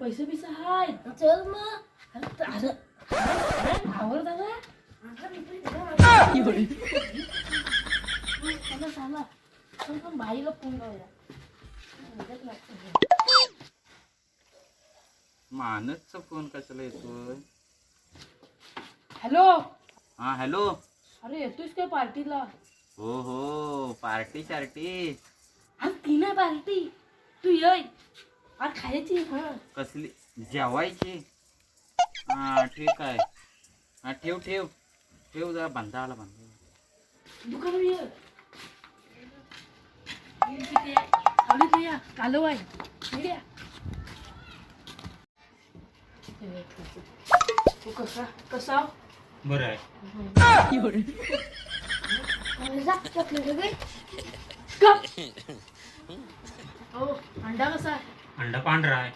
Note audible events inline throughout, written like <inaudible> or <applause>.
पैसे बिसे आहेत चल मग. अरे अरे अरे, आवर दादा. चला चला. पण पण बाईला फोन लावूया. मानसचा फोन कशाला येतोय? हॅलो? हा हॅलो? अरे येतोयस काय पार्टीला? हो हो पार्टी शार्टी. आज ती नाही पार्टी. तू ये अरे खायची हा कसली? जेवायची? हा ठीक आहे. हा ठेव ठेव. ठेव जरा बंदा आला दुकानावर ये. ये किती आहे? सावलीत ये. या कालव आहे. ये या. तू कसा? कसा बरं आहे. जा चॉकलेट वगैरे. <laughs> हो अंडा कसा आहे? अंडा पांढरा आहे.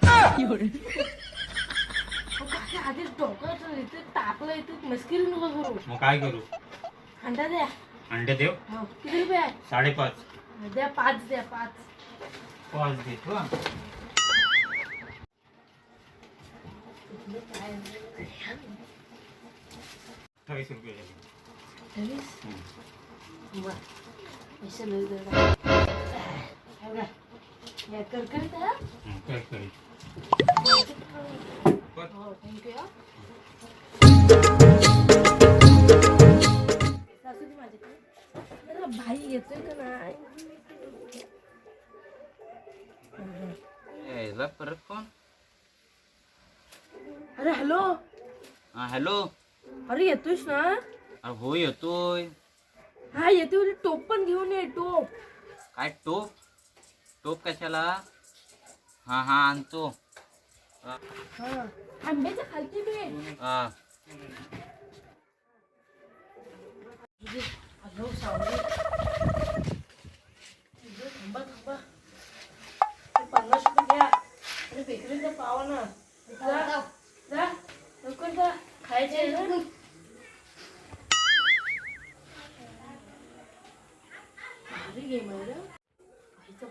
आधीच डोकं इथे टाकलं इथे मस्किरी नको करू. मग काय करू? अंडा द्या. अंडे देव. हो किती रुपये आहे? साडेपाच. द्या पाच द्या पाच. पाच देतो हा. अठ्ठावीस रुपये झाले. ठेवीस हम्म. बर पैसे भाई येतोय का नाही? यायला परत फोन. अरे हॅलो? हा हॅलो? अरे येतोयस ना? अरे हो येतोय. हा येते उद्या टोप पण घेऊन ये टोप. काय टोप? टोप कशाला? हा हा आणतो. हा आंब्याच्या खालची बे हा. पन्नास रुपये घ्या आणि पावा ना जा जा लवकर जा खायचे भारी गेम आहे रे. आईचा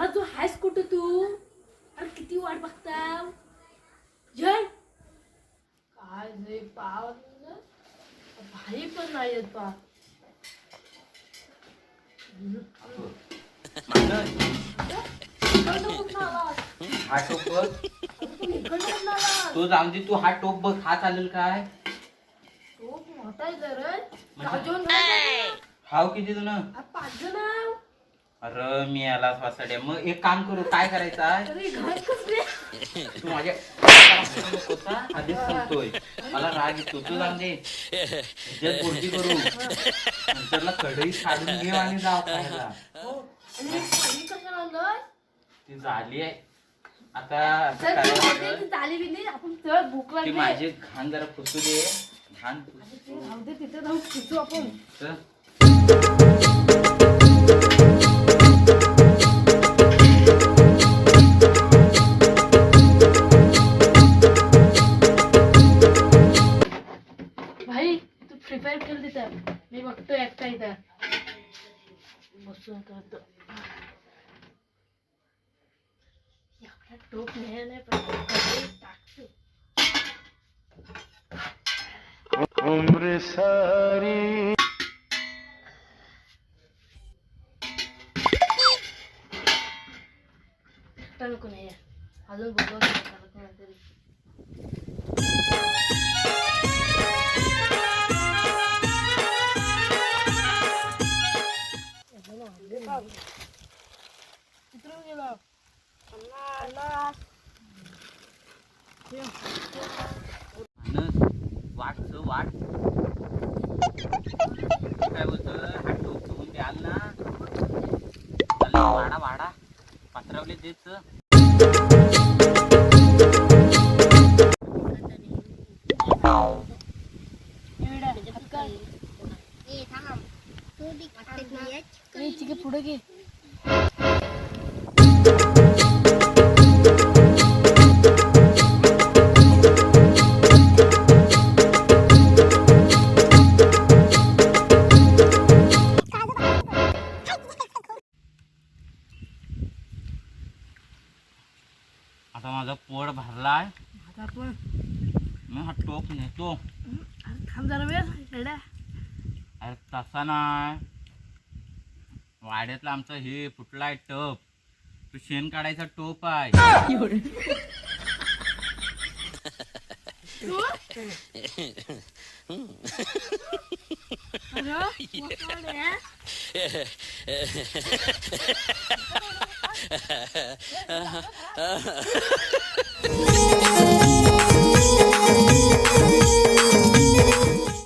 मेला तू हायस कुठं तू? अरे किती वाट बघता जय. काय नाही पाव भाई पण नाही येत पा? हा टोप बघ. तू हा टोप बघ हा चालेल काय? तो मोठा आहे जरा. म्हणजे-. हाव किती अरे पाच जण. अरे मी याला वासाड्या. मग एक काम करू काय करायचं आहे? अरे घाट कसले? तू माझ्या होता आधीच सांगतोय मला राग येतो. तू जाऊन दे. जग गोष्टी करू. नंतरला कढई काढून घे आणि खायला हो. ती झाली आहे. आता असं चल तू करायचं हॉटेलची झाली? बी नाही. आपण चल भूक ती लागली. माझी घाण जरा पुसू दे. घाण ते राहू दे तिथे जाऊन खिचू आपण. बघतो एकटा इथं बसून करतो एवढा टोप नाही नाही पण कढई वाट वाट. काय बोलत? हा टोप ठेवून द्याल ना. वाडा वाडा. पात्रावले देच ए काय? आता आपण मग हा टोप नेतो अरे थांब जरा वेळ रेड्या. अरे तसा नाही. वाड्यातला आमचं हे फुटलाय टप. तू शेण काढायचा टोप आहे. तू अरे, वाकडे. <laughs> आहे. <laughs> <laughs>